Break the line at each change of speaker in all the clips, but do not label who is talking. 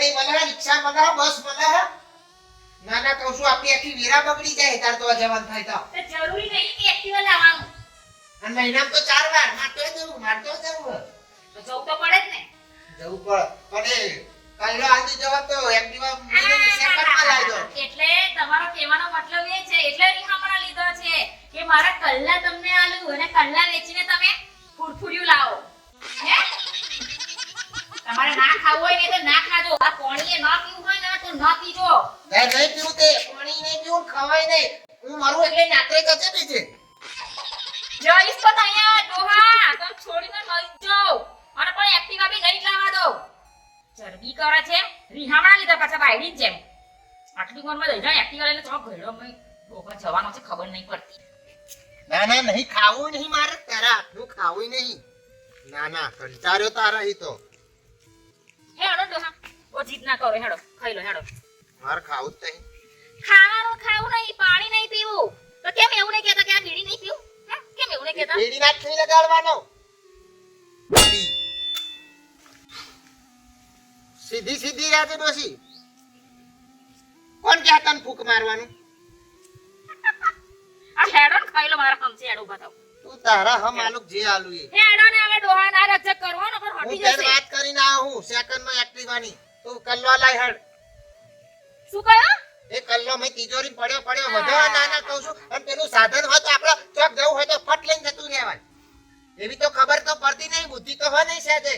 નહીં મળે રિક્ષા મળે બસ મળે ના ના કહું છું આપણી આખી વીરા બગડી જાય તાર તો જવાન થાય તો.
જરૂરી નહીં કે એક્ટિવા લાવવાનું.
અને મહિનામાં તો ચાર વાર માટો જવું માટો જવું
તો જવું તો પડે જ ને.
જવું પડે. પણ એ આજે આંધી જવા તો એક્ટિવા સેકન્ડમાં લાવી દો
એટલે તમારો કહેવાનો મતલબ એ છે એટલે રીહામણા લીધો છે કે મારા કલ્લા તમને આલું અને કલ્લા વેચીને તમે ફૂરફૂર્યું લાવો. હે? તમારે ના ખાવું હોય ને તો ના ખાજો. આ પાણી એ ના પીવું હોય ને તો ના પીજો.
નહીં નહીં પીવું તે. પાણી નહીં પીવું ખવાય નહીં. હું મારું એટલે નાત્રે કચે બીજે.
જઈશ તો અહીંયા ડોહા. તો છોડીને લઈ જાઓ. અને પણ એક્ટિવા બી નહીં લાવવા દો. ચરબી કરે છે. રીહામણા લીધા પાછા બાયડી જેમ. આટલી ઉંમરમાં લઈ જાય એક્ટિવા લઈને તો ઘરડો મેં ડોહા જવાનો છે ખબર નહીં પડતી.
ના ના નહીં ખાવું નહીં મારે. તારા આટલું ખાવું નહીં. ના ના કંટાળ્યો તારા ઈ તો.
હેડો ડોહા ઓ જીત ના કરો હેડો ખાઈ લો હેડો.
મારે ખાવું જ નહીં.
ખાવાનું ખાવું નહીં પાણી નહીં પીવું. તો કેમ એવું નહીં કહેતા કે આ બીડી નહીં પીવું? કેમ એવું નહીં કહેતા?
બીડી ના ખી લગાડવાનો. સીધી સીધી રાતે ડોસી. કોણ કે તને ફૂક મારવાનું?
આ હેડો ખાઈ લો મારા હમસે હેડો બતાવો
તું તારા હમ આલુક જે આલુ એ.
હેડો ને હવે ડોહા ના રજક કરવાનો પણ
હું
હટી જશે.
હું વાત કરીને આવું હું સેકન્ડમાં એક્ટિવાની તું કલ્લો લાય હેડ
શું કયો
એ કલ્લો મે તિજોરી પડ્યો પડ્યો. વધો ના ના કહું છું. અને પેલું સાધન હોય તો આપણે ચોક જવું હોય તો ફટ લઈને જતું રહેવાય એવી તો ખબર તો પડતી નહીં બુદ્ધિ તો હોય નહીં સાજે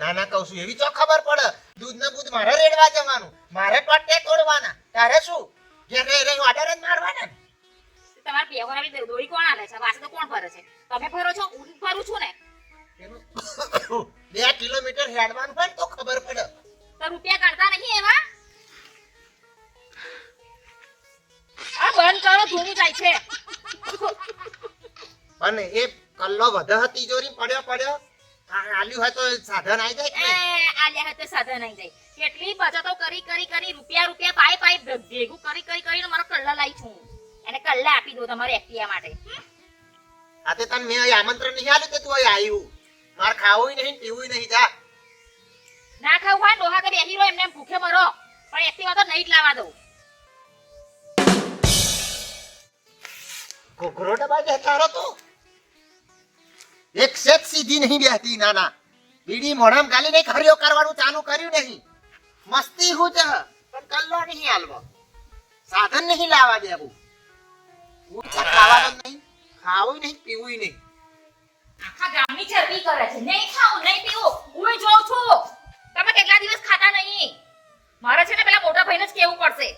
ના ના કહું છું એવી તો ખબર પડે. દૂધ ને બૂધ મારે રેડવા જવાનું. મારે પટ્ટે તોડવાના. તારે શું? ઘેર રે રે ઓર્ડર જ મારવાના ને.
તમારે બેહોરા બી દોરી કોણ આલે છે? વાસણ તો કોણ ભરે છે? તમે ભરો છો? હું ભરું છું ને.
બે કિલોમીટર હેડવાનું હોય તો ખબર પડે.
તો રૂપિયા કરતા નહીં એવા? આ બંધ કરો ધૂનું જાય છે.
અને એ કલ્લો વધે તિજોરી પડ્યો પડ્યો. આલ્યું હોય તો સાધન આવી જાય?
આલ્યા હાથે સાધન આવી જાય. કેટલી બચતો કરી કરી કરી રૂપિયા રૂપિયા પાઈ પાઈ ભેગું કરી કરી કરીને મારો કલ્લા લાવી છું. એને કલ્લા આપી દો તમારે એક્ટિવા માટે.
આ તે તને મેં આમંત્રણ નહીં આલ્યું કે તું અહીં આવ્યું. માર ખાવું નહીં પીવું નહીં જા.
ના ખાવું હોય ડોહા કરી બેહી રહો એમને ભૂખે મરો. પણ એક્ટિવા તો નહીં જ લાવવા દઉં.
ઘોઘરો ડબા જતા રહો તો. એક સેજ સીધી નહીં બેહતી નાના. બીડી મોઢામ ગાલી નહીં ખર્યો કરવાનું ચાલુ કર્યું નહીં. મસ્તી હું જ પણ કલ્લો નહીં હાલવો. સાધન નહીં લાવવા દેવું. હું
તમે કેટલા દિવસ ખાતા નહીં? મારે છે ને પેલા મોટા ભાઈને જ કેવું પડશે.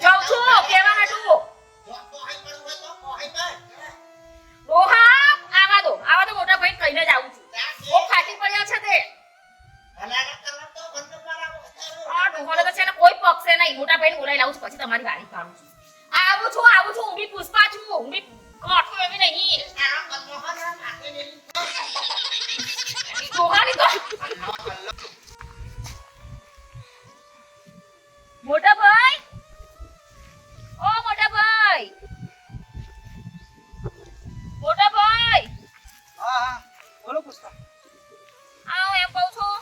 જાઉં છું કેવા હાટું. ડોહા આવા કહીને જ છું. ઓ ખાટી પડ્યા છે તે.
તો
છે ને કોઈ પક્ષે નહીં. મોટા ભાઈને બોલાવી લાવું છું, પછી તમારી વારી પાડું છું. આવું છું આવું છું હું બી પુષ્પા છું હું બી કોઠું એવી નહીં
મેલી તો.
મોટા ભાઈ ઓ મોટા ભાઈ મોટા ભાઈ
હા હા બોલો પુષ્પા
આવો એમ કહું છું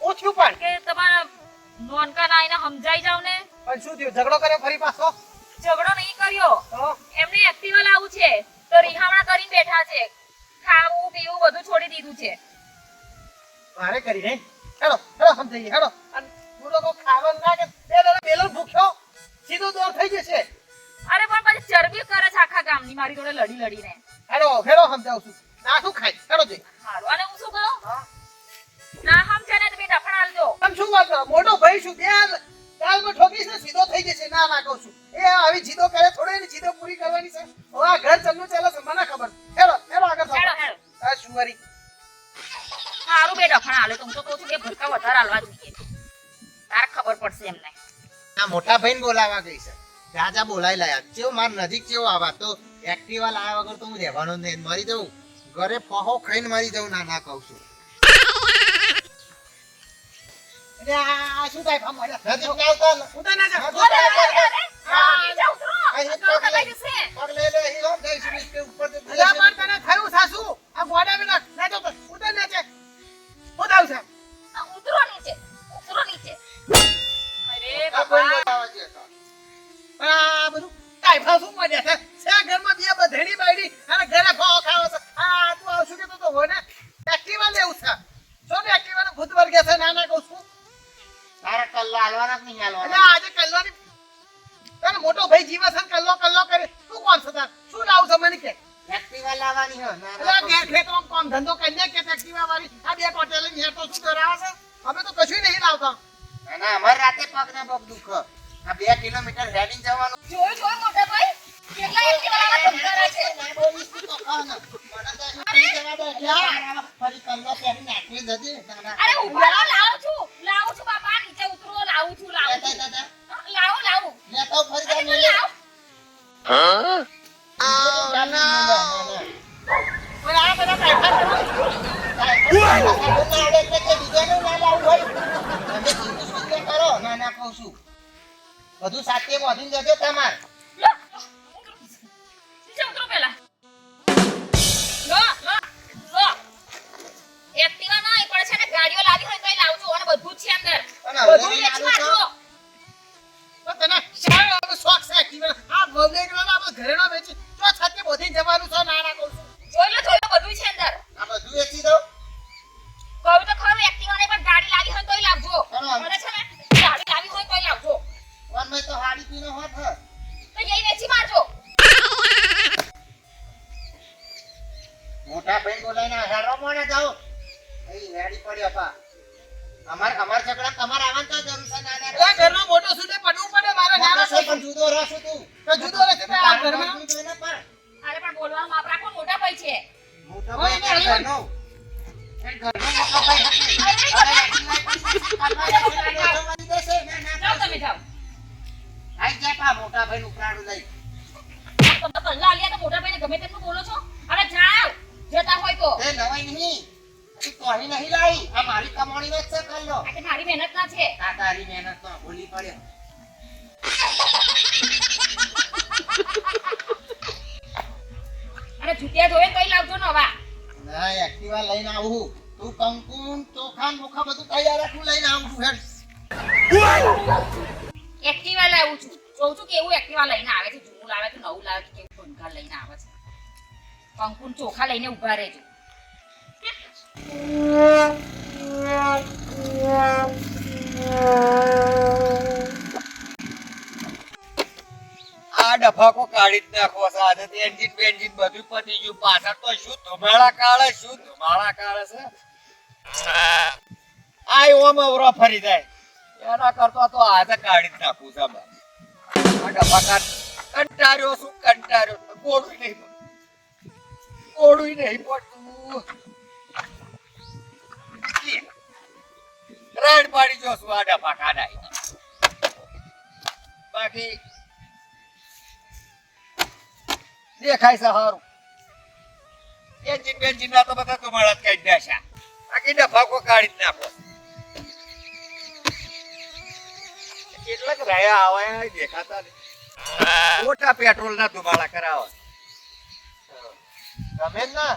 ઓછું પણ
કે તમારા નોનકા નાઈને સમજાઈ જાવ ને
પણ શું થયું ઝઘડો કર્યો ફરી પાછો
ઝઘડો નહીં કર્યો. એમને એક્ટિવા લાવવું છે. તો રિહામણા કરીને બેઠા છે. ખાવું પીવું બધું છોડી દીધું છે.
મારે કરી ને હેલો હેડો સમજાઈએ હેલો તું લોકો ખાવાનું ના કે બે દાડા બેલો ભૂખ્યો. સીધો દોર થઈ જશે.
અરે પણ પછી ચરબી કરે છે આખા ગામની. મારી જોડે લડી લડીને.
હેલો હેડો સમજાવું છું. ના શું ખાય? હેલો જઈ
હારું. અને હું શું કહું? ના હમ છે ને તમે ડફણ આલજો
તમે શું વાત મોટો ભાઈ શું ત્યાં દાલમાં ઠોકીશ ને સીધો થઈ જશે. ના ના કહું છું. એ આવી જીદો કરે થોડો એની જીદો પૂરી કરવાની છે. હવે આ ઘર ચલનું ચાલે છે મને ખબર. હેડો હેડો આગળ
હેડો
ચાલો
હેડો.
આ શું વરી
સારું બે ડફણ હાલે તો હું તો કહું છું કે ભરકા વધારે હાલવા જોઈએ. તારે ખબર પડશે એમને.
આ મોટા ભાઈને બોલાવા ગઈ છે. રાજા બોલાઈ લાયા. ચેવું માર નજીક ચેવો આવા તો એક્ટિવા લાયા વગર તો હું રહેવાનો નહીં. મરી જવું. ઘરે પહો ખાઈને મરી જવું ના ના કહું છું.
શું થાય
ના
જા.
તો
પગ લે, ઉપર તો
અલા, તને થયું સાસુ? આ ગોડા વિના ના તો ના છે
આ ઉતરો નીચે. ઉતરો નીચે. અરે.
પણ આ બધું ટાઈફા શું મળ્યા છે? છે ઘરમાં બે બધેડી બાયડી અને ઘરે ફાવો ખાવો છે. આ તું આવશું કે તો તો હોય ને એક્ટિવા લેવું છે. જો ને એક્ટિવા નું ભૂત વર્ગે છે નાના ના કહું છું.
તારે કલ્લો હાલવાના કે નહીં
અને
હાલવાના?
આજે કલ્લોની તારો મોટો ભાઈ જીવે છે કલ્લો કલ્લો કરે. તું કોણ છે શું લાવું છે મને કે?
એક્ટિવા લાવવાની હે.
એટલે
ના
આ ઘેર ધંધો કરીને કે એક્ટિવા વાળી. આ બે ટોટેલ હેર તો શું કરાવે છે? અમે તો કશું નહીં લાવતા.
ના, ના, અમારે રાતે પગ ને પગ દુખે. આ બે કિલોમીટર રેડિંગ જવાનું.
જોયું જોયું મોટા ભાઈ? અરે લાવું છું લાવું છું બાપા નીચે છું લાવું. લાવું લાવું
છું. બધું સાથે જજો તમાર
ગાડીઓ લાવી હોય તો લાવજો અને બધું છે અંદર. બધું
નહીં
વેચવા જો.
તને શાળા શોખ છે? એક્ટિવા આ ગોમડેકનો ના આપણે ઘરે વેચી તો છાતી બોધી જવાનું છે ના ના કહું છું.
જોઈ લો જોઈ લો બધું છે અંદર.
આ બધું વેચી દઉં.
કહું તો ખરું એક્ટિવા પણ ગાડી લાવી હોય તોય લાવજો. મને છે ને ગાડી લાવી હોય તોય લાવજો.
વનમાં તો હાડી પીનો હોત હે.
તો એ વેચી મારજો.
મોટા ભાઈ બોલાઈને હેરો મોને જાઓ. રેડી પડ્યો પા. અમાર અમાર ઝઘડા તમારે આવવાનું તો જરૂર છે ના ના
એટલે ઘરનો મોટો સુટે પડવું પડે મારે નાનો
છે પણ જુદો રહો તું.
તો જુદો રહેશે તો આ ઘરમાં.
જુદો ને પણ.
અરે પણ બોલવાનું માપ રાખો મોટા ભાઈ છે.
મોટો ભાઈ ઘરનો. એ ઘરનો મોટો ભાઈ. ના, ના,
જાઓ તમે જાઓ.
આઈ જા પા મોટા ભાઈ ઉપરાડું લઈ.
તમે કલ્લા આલિયા તો મોટા ભાઈને ગમે તેટલું બોલો છો. અરે જાઓ. જતા હોય તો.
એ નવાઈ નહીં. હજી નહીં લાવી આ મારી કમાણી જ છે. કલ્લો
આ મારી મહેનત ના છે.
આ તારી મહેનત તો ભૂલી પડ્યો.
અરે જુતિયા જોવે તોય લાવજો નવા
ના એક્ટિવા લઈને આવું તું કંકુન ચોખા ને બધું તૈયાર રાખું લઈને આવું છું હેડ.
એક્ટિવા લાવું છું. જોઉં છું કેવું એક્ટિવા લઈને આવે છે. જૂનું લાવે છે નવું લાવે છે કેવું ભંગાર લઈને આવે છે. કંકુન ચોખા લઈને ઊભા રહેજો.
આ ડફાકો કાઢી જ નાખો આજે એન્જિન બેન્જિન બધું પતી પાછળ તો શું ધુમાડા કાઢે, શું ધુમાડા કાઢે છે? આ ઓમ અવરો ફરી જાય. એના કરતા તો આજે કાઢી જ નાખું છે. આ ડફા કાઢ કંટાળ્યો શું કંટાળ્યો કોડું નહીં કોડું નહીં પડતું. રેડ પાડી જો સુવાડા પાકા ડફા બાકી દેખાય છે એન્જિન બેન્જિન ના તો બધા ધુમાડા જ કાઢી દેશા બાકી ડફાકો કાઢી જ નાખો. કેટલાક રહ્યા આવા દેખાતા નહીં. મોટા પેટ્રોલ ના ધુમાડા કરાવે.
ગમે ના?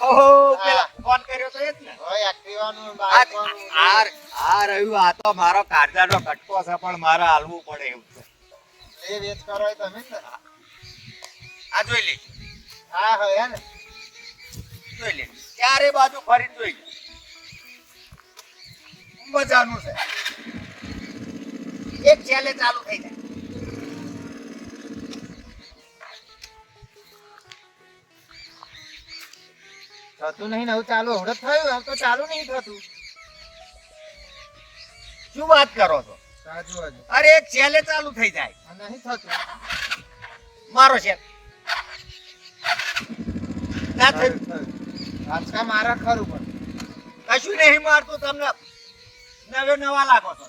ઓહો પેલા ફોન કર્યો તો એ જ ને.
હવે એક્ટિવાનું
આ
બાઈકવાનું
આ આ રહ્યું આ તો મારો કાળજાનો કટકો છે પણ મારે હાલવું પડે એવું છે.
એ વેચ કરો તમે ને.
આ જોઈ લે.
હા હવે ને.
જોઈ લે. ચારે બાજુ ફરી જોઈ લે. મજાનું છે. એક છેલ્લે ચાલુ થઈ જાય.
થતું નહીં નવું હવે ચાલુ હવડે થયું આમ તો ચાલુ નહીં થતું.
શું વાત કરો છો? અરે એક છેલ્લે ચાલુ થઈ જાય.
નહીં થતું.
મારો છે ના
થયું. આંચકા મારા ખરું પણ
કશું નહીં મારતું તમને. નવે નવા લાગો છો.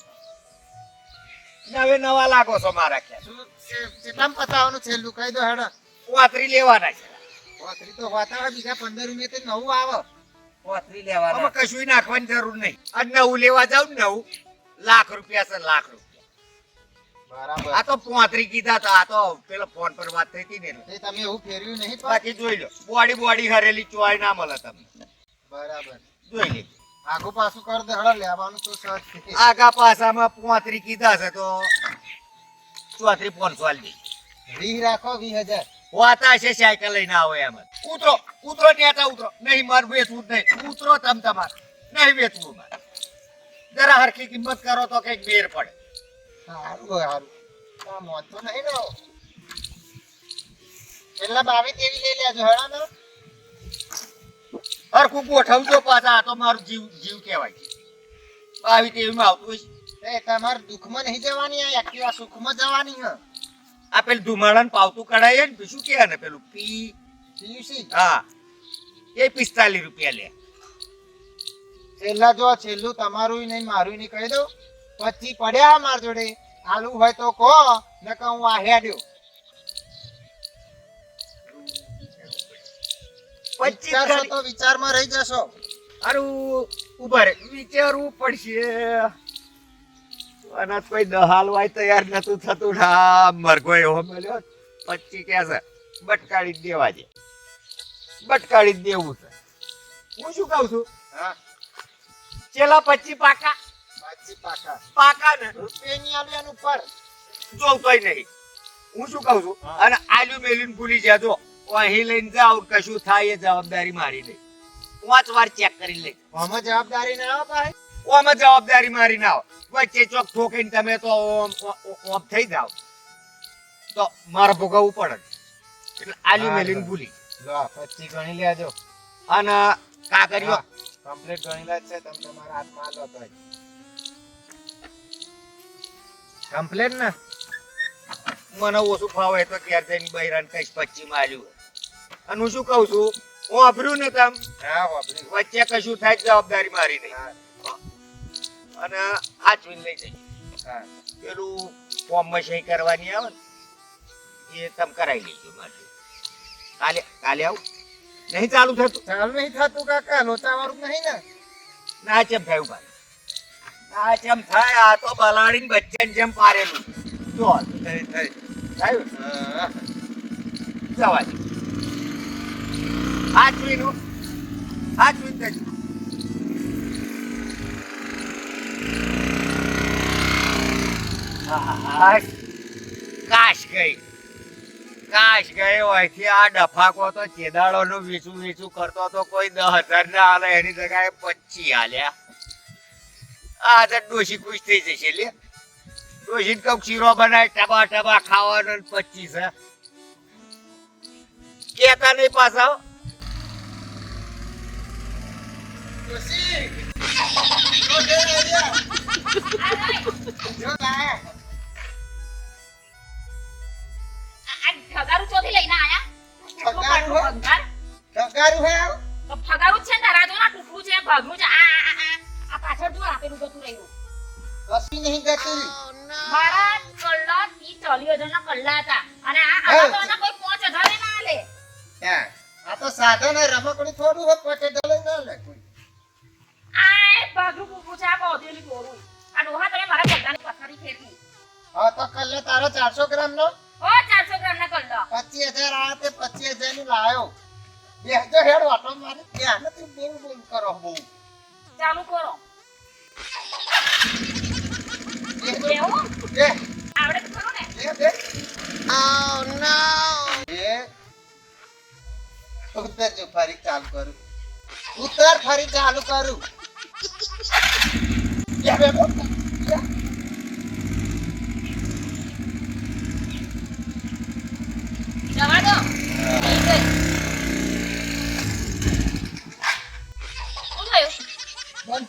નવે નવા લાગો છો મારા ખ્યાલ.
કેટલામાં પતાવવાનું છેલ્લું? કહી દો હેડા.
વાતરી લેવાના છે.
પોતરી તો હોય બીજા પંદર રૂપિયા તો નવું આવે. ઓથરી લેવા
આમાં કશું નાખવાની જરૂર નહીં. આ નવું લેવા જાવ નવું લાખ રૂપિયા છે લાખ રૂપિયા. આ તો પોતરી કીધા હતા આ તો પેલો ફોન પર વાત થઈ હતી ને
તમે એવું ફેરવ્યું નહીં
બાકી જોઈ લો બોડી બોડી હરેલી ચોય ના મળે તમને.
બરાબર.
જોઈ લે.
આગુ પાછું કર દે હેડો લેવાનું તો સર
આગા પાસામાં પોતરી કીધા છે તો ચોતરી ફોન દે
વીસ રાખો વીસ હજાર.
વાતા છે સાયકલ લઈને આવો એમ કૂતરો ઉતરો ત્યાં ઉતરો. નહીં, માર વેચવું નહીં. ઉતરો તમ તમાર. નહીં વેચવું મારે જરા હરખી કિંમત કરો તો કંઈક બેર પડે.
સારું સારું. કામ વાંધો નહીં ને એટલે બાવી તેવી લઈ લેજો હેડો ને.
હરખું ગોઠવજો પાછા. આ તો મારું જીવ જીવ કહેવાય. બાવી તેવીમાં આવતું હોય
તમારે દુઃખમાં નહીં જવાની, આ એક્ટિવા સુખમાં જવાની હે.
આ પેલું ધુમાડા પાવતું કઢાય ને શું કે ને પેલું? પી.
પીયુસી
હા. એ પિસ્તાલીસ રૂપિયા લે.
છેલ્લા જો છેલ્લું તમારું નહીં મારું નહીં કહી દઉં. પછી પડ્યા માર જોડે. આલુ હોય તો કહો ને કહું હું આ હેડ્યો. વિચારશો તો વિચારમાં રહી જશો.
અરુ ઊભા રે. વિચારવું પડશે. અને કોઈ દહાલવાય તૈયાર નતું થતું. ના મરઘો એવો મળ્યો. પચી કે છે. બટકાડી જ દેવા છે. બટકાડી જ દેવું છે. હું શું કહું છું?
હા.
છેલ્લા પચી પાકા.
પચી પાકા.
પાકા ને?
રૂપિયાની એનું પર
જોવતોય નહીં. હું શું કહું છું? અને આલુ મેલ્યું ભૂલી જાજો. અહીં લઈને જાવ કશું થાય એ જવાબદારી મારી નહીં. પાંચ વાર ચેક કરી લઈ
આમાં જવાબદારી ના આવે ભાઈ.
ઓમાં જવાબદારી મારી ના વચ્ચે ચોક ઠોકીને તમે તો ઓમ થઈ જાવ તો મારે ભોગવવું પડે. એટલે આલી મેલીને ભૂલી.
લો ગણી લેજો.
અને કાકરીઓ
કમ્પ્લીટ ગણી લે છે તમે તમારા હાથમાં લો તો. કમ્પ્લીટ ને?
મને ઓછું ફાવે તો ઘેર જઈને બૈરાન કઈ પચ્ચી માર્યું અને હું શું કહું છું? હું વાપર્યું ને તમ? વચ્ચે કશું થાય જવાબદારી મારી નહીં. અને જોઈને લઈ જઈએ
હા.
પેલું ફોર્મમાં સહી કરવાની આવે ને એ તમે કરાવી લેજો મારે. કાલે કાલે આવું? નહીં ચાલુ થતું?
ચાલુ નહીં થતું કાકા લોચા વાળું નહીં ને.
ના ચેમ થયું ભાઈ ના ચેમ થાય? આ તો બલાડીને બચ્ચાને જેમ પારેલું. જો થઈ થઈ. થયું. જવા દે. હાચવીનું હાચવીને જજો કાશ કાશ ગઈ. કાશ ગઈ અહીંથી આ ડફાકો તો ચેદાળો નું વીચું વીચું કરતો તો કોઈ દસ હજાર ના હાલે એની જગ્યાએ પચી હાલ્યા આ તો ડોશી ખુશ થઈ જશે લે. ડોશી કઉ ચીરો બનાય, ટબા ટબા ખાવાનો પચીસ કેતા નહીં પાછા.
ડોશી!
આ ચોથી લઈને આયા?
ફગારું હો?
ભંગાર? ફગારું છે ને તારા ના ટુકડું છે ભાગનું છે આ આ, આ, પાછળ જો આપેલું જતું રહ્યું.
કશી નહીં જતી.
મારા કલ્લા ત્રીસ ચાલીસ હજારના કલ્લા હતા. અને આ આ તો આના કોઈ પાંચ હજારે ના આલે
હા. આ તો સાધન હે, રમકડું થોડું હોય, પોતે ડલે ના લે કોઈ.
આ ભાગું ભાગનું બૂબું છે આ બોધેલી બોરું આ ડોહા તમે મારા કલ્લાની પથારી ફેરવી.
હા તો કલ્લે તારો ચારસો ગ્રામ નો પચીસ હજાર આ તે પચીસ હજારની લાયો. બેસજો હેડ વાટો મારી. ત્યાં નથી બોલ બોલ કરો બહુ
ચાલુ કરો. આવડે
બે. બે. ઉતરજો ફરી ચાલુ કરું. ઉતર ફરી ચાલુ કરું. બે,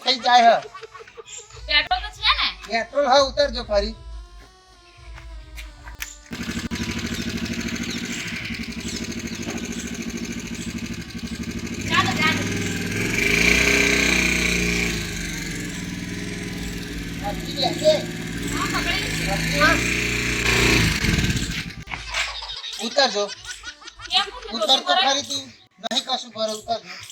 થઈ
જાય હ.
પેટ્રોલ તો છે ને?
પેટ્રોલ હા ઉતરજો ફરી. ઉતરજો.
ઉતરતો
ખરી તું નહીં કશું ભરો ઉતરજો.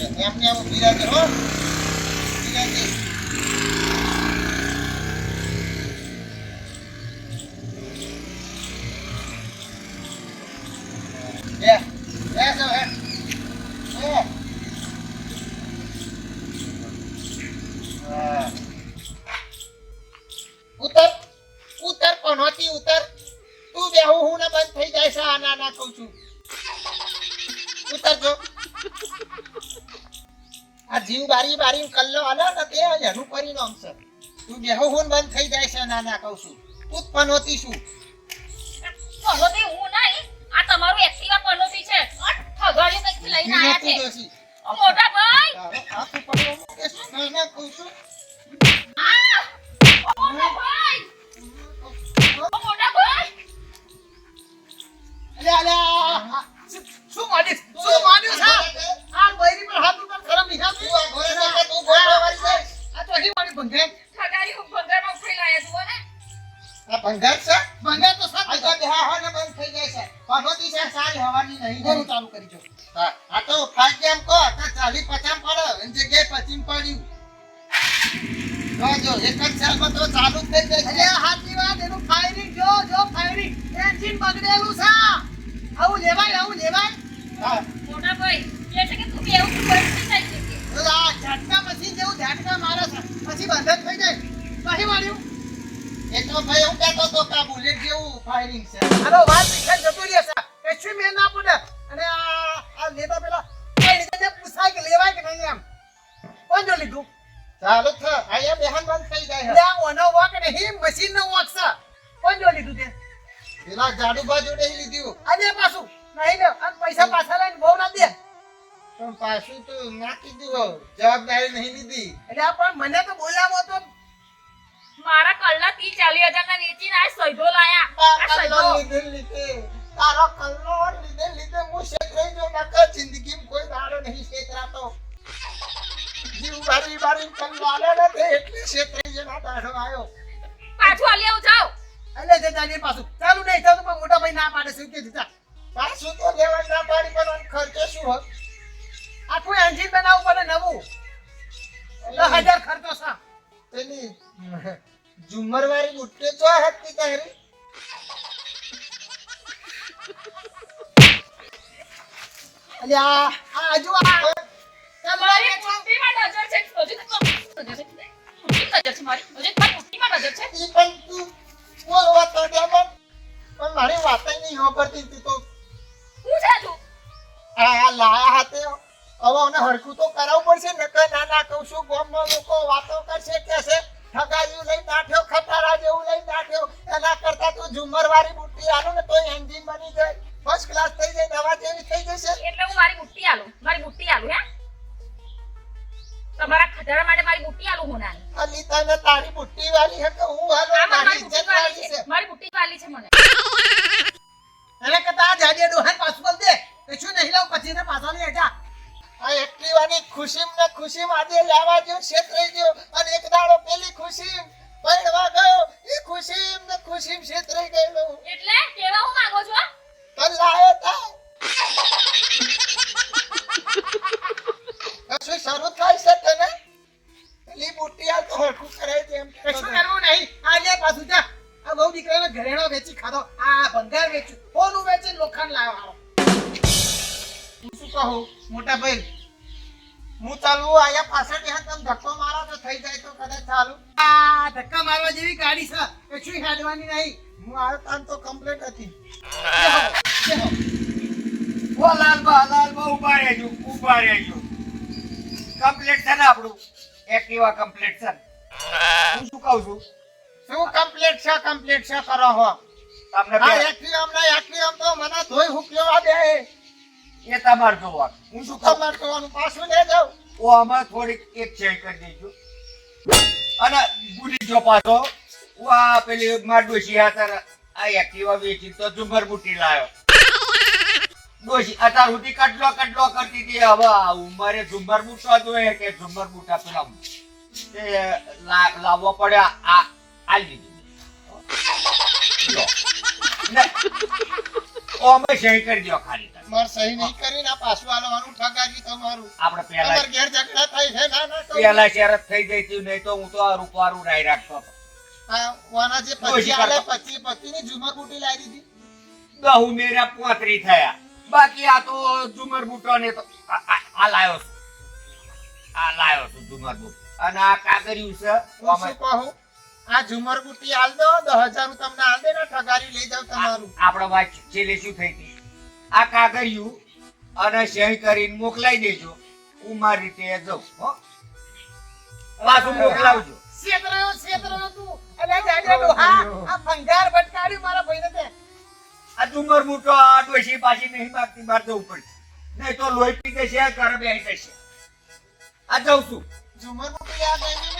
એમને એમ રહેજે હો. પરિણામ છે. તું બેહુ હોન બંધ થઈ જાય છે ના ના કહું છું. તું પનોતી શું
પનોતી હું નહીં આ તમારું એક્ટિવા પનોતી છે. ઠગાડી પછી લઈને આયા છે. મોટા ભાઈ! આ
તું
શું ના
ના કહું છું.
જેવું
ફાયરિંગ છે
હાલો વાત વિખાઈ
હજાર ના વેચીને આ સૈદો લાયા
તારો કલ્લો લીધે લીધે હું છેતરાઈ ગયો. નકર જિંદગીમાં કોઈ દાડો નહીં છેતરાતો જીવ બારી બારી કલ્લો આલે ને એટલે છેતરાઈ ગયો ના દાડો આવ્યો.
પાછું આલી આવું જાઓ.
એટલે તે જાજે પાછું. ચાલુ નહીં થતું પણ મોટા ભાઈ ના પાડે શું કે દીધા?
પાછું તો લેવા ના પાડી પણ ખર્ચો શું હોય?
આખું એન્જિન બનાવવું પડે નવું. દસ હજાર ખર્ચો છે.
પેલી ઝુમ્મર વાળી બુટ્ટી જો હતી તારી?
એટલે આ આ આ ચાલ
મારી મુઠ્ઠીમાં નજર છે હજી તો નજર છે નજર
ઈ પણ તું બોલ વાત તો દે પણ પણ મારી વાત નહીં સાંભળતી તી તો.
હું છે તું?
આ લાયા હાથે હવે મને હરખું તો કરાવવું પડશે નકર ના ના કહું છું ગામમાં લોકો વાતો કરશે કહેશે નાખ્યો ખટારા જેવું લઈ નાખ્યો એના કરતા તું ઝુમર વાળી બુટ્ટી આલો ને તો એન્જિન બની જાય. ફર્સ્ટ ક્લાસ થઈ જાય દવા જેવી થઈ જશે.
એટલે હું મારી બુટ્ટી આલો મારી બુટ્ટી આલો હે? તમારા ખટારા માટે મારી બુટ્ટી આલો હું નાની.
અલી તને તારી બુટ્ટી વાળી હે કે હું હાલો મારી
વાલી
વાળી
છે. મારી બુટ્ટી વાળી છે મને.
એને કરતા આ જાડિયા ડોહાને પાછું બોલ દે. કશું નહીં લાવ પછી ને પાછા લઈ જા
આ એક્ટિવાની ખુશીમ ને ખુશીમ આજે લેવા છે થઈ ગયો. અને એક દાડો પેલી ખુશીમ. પરણવા ગયો. એ ખુશીમ ને ખુશીમ છેતરાઈ ગયેલો.
એટલે કેવા હું માંગો છો?
તન લાયો તા. કશું શરૂ થાય છે તને? પેલી મોટી આ તો હરખું કરાય છે એમ
કશું કરવું નહીં. આ લે પાછું જા. આ બહુ દીકરાને ઘરેણો વેચી ખાધો. આ ભંગાર વેચ્યું. કોનું વેચી લોખંડ લાવ્યો
હું શું કહું? મોટા ભાઈ હું ચાલુ આયા પાછળ ત્યાં તમે ધક્કો મારો તો થઈ જાય તો કદાચ ચાલુ.
આ ધક્કા મારવા જેવી ગાડી છે કશું હેડવાની નહીં.
હું આવ્યો તાન તો કમ્પ્લીટ હતી.
ઓ લાલબા લાલબા ઊભા રહેજો ઊભા રહેજો. કમ્પ્લીટ છે ને આપણું? એક્ટિવા કમ્પ્લીટ છે. હું શું કહું છું?
શું કમ્પ્લીટ છે કમ્પ્લીટ છે કરો હો.
તમને
આ
એક્ટિવા
આમ ના આમ તો મને ધોઈ હુકલેવા દે
એ તમારે જોવાનું. હું શું
તમારે જોવાનું? પાછું લઈ જાઉં
ઓ આમાં થોડીક એક છે કરી દેજો. અને ભૂલી જો પાછો. આ પેલી માર ડોશી હાથર આ એક્ટિવા વેચી તો ઝુંબર બુટી લાવ્યો ડોશી અત્યાર સુધી કટલો કટલો કરતી હતી. હવે આ ઉંમરે ઝુંબર બુટવા જોઈએ કે ઝુંબર બુટા પેલા તે લાવવો પડે આ આ આલી દીધું લો. ને, ઓ અમે સહી કરી દો ખાલી તમે.
સહી નહીં કરી ના પાછું આલવાનું ઠગાજી તમારું
આપણે પહેલા
તમારે ઘેર ઝઘડા થાય છે? ના ના.
પહેલા શરત થઈ જઈ હતી નહીં તો હું તો આ રૂપારું રાઈ રાખતો
આ વાના જે પછી આલે
પછી
પચી પચીની ઝુમર બુટી લાવી દીધી.
દહુ મેરા પોતરી થયા. બાકી આ તો ઝુમર બૂટો ને તો આ- લાયો છું. આ લાયો છું ઝુમર બૂટ. અને આ કાગરિયું છે
કહું? આ ઝુમર બુટ્ટી આલ દો દસ હજાર હું તમને આલ દે ને ઠગારી લઈ જાવ તમારું.
આપણે વાત છેલ્લે શું થઈ ગઈ આ કાગળિયું અને સહી કરીને મોકલાઈ દેજો. હું મારી રીતે જાઉં હો. પાછું મોકલાવજો.
શેતરાયો શેતરાયો તું. અલે આ ભંગાર ભટકાડ્યું મારા ભાઈને તે.
આ ઝુમર બૂટો આ ડોશી પાછી નહીં માગતી બહાર જવું પડશે નહીં તો લોહી પી જશે ઘર બેસી જશે. આ જાઉં છું.
ઝુમર બુટી યાદ આવી
આ ગઈ